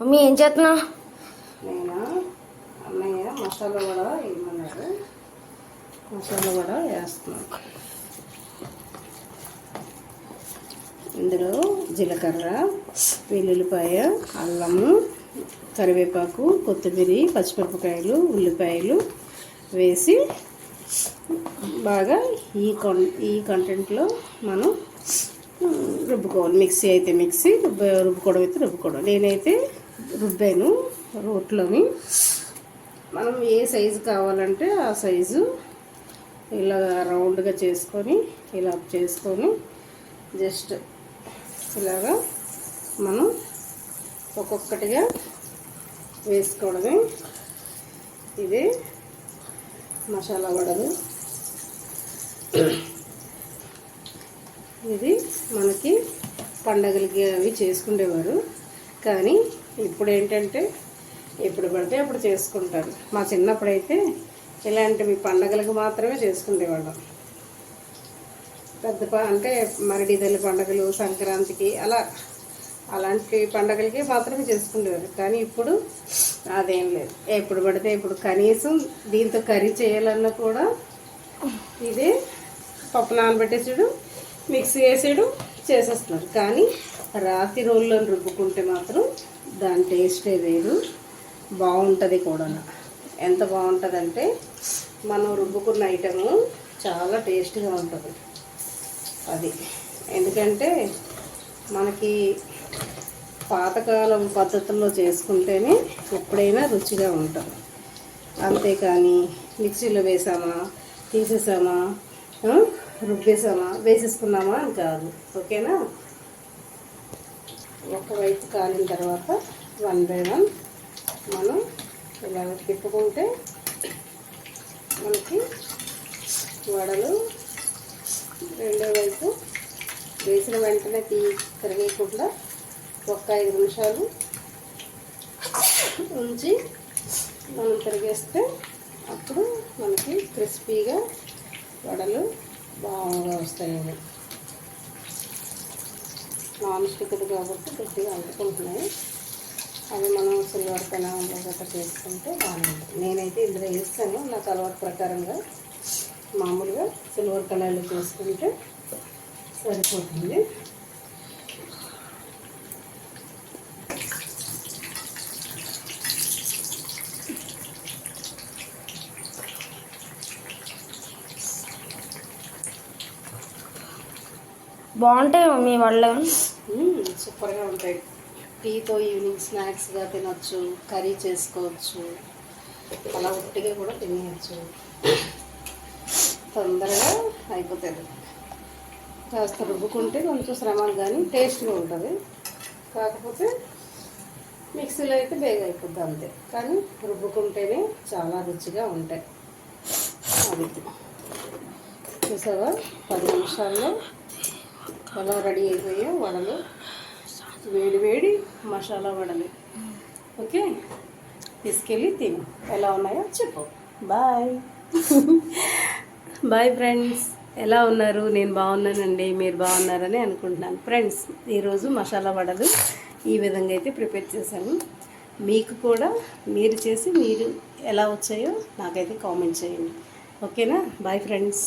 Mummy ఏం చేస్తున్నావు? నేను? అన్నయ్య మసాలా కూడా వేయమన్నారు మసాలా కూడా వేస్తున్నాను ఇందులో జీలకర్ర వెల్లుల్లిపాయ అల్లము కరివేపాకు కొత్తిమీర పచ్చిమిరపకాయలు ఉల్లిపాయలు వేసి బాగా ఈ కం ఈ కంటెంట్లో మనం రుబ్బుకోవాలి. మిక్సీ అయితే మిక్సీ రుబ్బ రుబ్బుకోవడం అయితే రుబ్బుకోవడం. నేనైతే రుబ్బాను రోట్లోని. మనం ఏ సైజు కావాలంటే ఆ సైజు ఇలా రౌండ్గా చేసుకొని ఇలా చేసుకొని జస్ట్ ఇలాగా మనం ఒక్కొక్కటిగా వేసుకోవడమే. ఇది మసాలా వడలు. ఇది మనకి పండగలకి అవి చేసుకునేవారు కానీ ఇప్పుడు ఏంటంటే ఎప్పుడు పడితే అప్పుడు చేసుకుంటారు. మా చిన్నప్పుడైతే ఇలాంటివి పండగలకు మాత్రమే చేసుకునేవాళ్ళం పెద్ద అంటే మరిడిదల్లి పండగలు సంక్రాంతికి అలా అలాంటి పండగలకి మాత్రమే చేసుకునేవారు కానీ ఇప్పుడు అదేం లేదు. ఎప్పుడు పడితే ఇప్పుడు కనీసం దీంతో కర్రీ చేయాలన్నా కూడా ఇదే పప్పు నానబెట్టేసాడు మిక్సీ వేసాడు చేసేస్తున్నారు. కానీ రాతి రోజుల్లో రుబ్బుకుంటే మాత్రం దాని టేస్టే వేరు. బాగుంటుంది కూడా. ఎంత బాగుంటుందంటే మనం రుబ్బుకున్న ఐటము చాలా టేస్ట్గా ఉంటుంది. అది. ఎందుకంటే మనకి పాతకాలం పద్ధతుల్లో చేసుకుంటేనే ఎప్పుడైనా రుచిగా ఉంటుంది అంతేకాని మిక్సీలో వేసామా తీసేసామా రుబ్బేసామా? వేసేసుకున్నామా అని కాదు. ఓకేనా? ఒకవైపు కాలిన తర్వాత వన్ బై వన్ మనం ఇలా తిప్పుకుంటే మనకి వడలు రెండో వైపు వేసిన వెంటనే తీ కరిగేయకుండా ఒక ఐదు నిమిషాలు ఉంచి మనం తిరిగేస్తే అప్పుడు మనకి క్రిస్పీగా వడలు బాగా వస్తాయి నాన్ స్టిక్డ్ కాబట్టి గట్టిగా అంటుకుంటున్నాయి అవి మనం సిల్వర్ కళాలో గట్రా చేసుకుంటే బాగానే ఉంటుంది నేనైతే ఇందులో వేస్తాను. నాకు అలవాటు ప్రకారంగా మామూలుగా సిల్వర్ కళాయిలో చేసుకుంటే సరిపోతుంది. బాగుంటాయి మీ వాళ్ళు సూపర్గా ఉంటాయి. టీతో ఈవినింగ్ స్నాక్స్గా తినొచ్చు కర్రీ చేసుకోవచ్చు. అలా ఉట్టిగా కూడా తినేయచ్చు. తొందరగా అయిపోతుంది కాస్త రుబ్బుకుంటే కొంచెం శ్రమలు కానీ టేస్ట్గా ఉంటుంది. కాకపోతే మిక్సీలో అయితే బేగ అయిపోద్ది అంతే. కానీ రుబ్బుకుంటేనే చాలా రుచిగా ఉంటాయి. అది. చూసావా? పది నిమిషాల్లో ఎలా రెడీ అయిపోయే వడలు వేడి వేడి మసాలా వడలు. ఓకే? తీసుకెళ్ళి తిను. ఎలా ఉన్నాయో చెప్పు. బాయ్. Bye friends. ఎలా ఉన్నారు? నేను బాగున్నానండి. మీరు బాగున్నారని అనుకుంటున్నాను. ఫ్రెండ్స్ ఈరోజు మసాలా వడలు ఈ విధంగా అయితే ప్రిపేర్ చేశాను. మీకు కూడా మీరు చేసి మీరు ఎలా వచ్చాయో నాకైతే కామెంట్ చేయండి. ఓకేనా? Bye friends.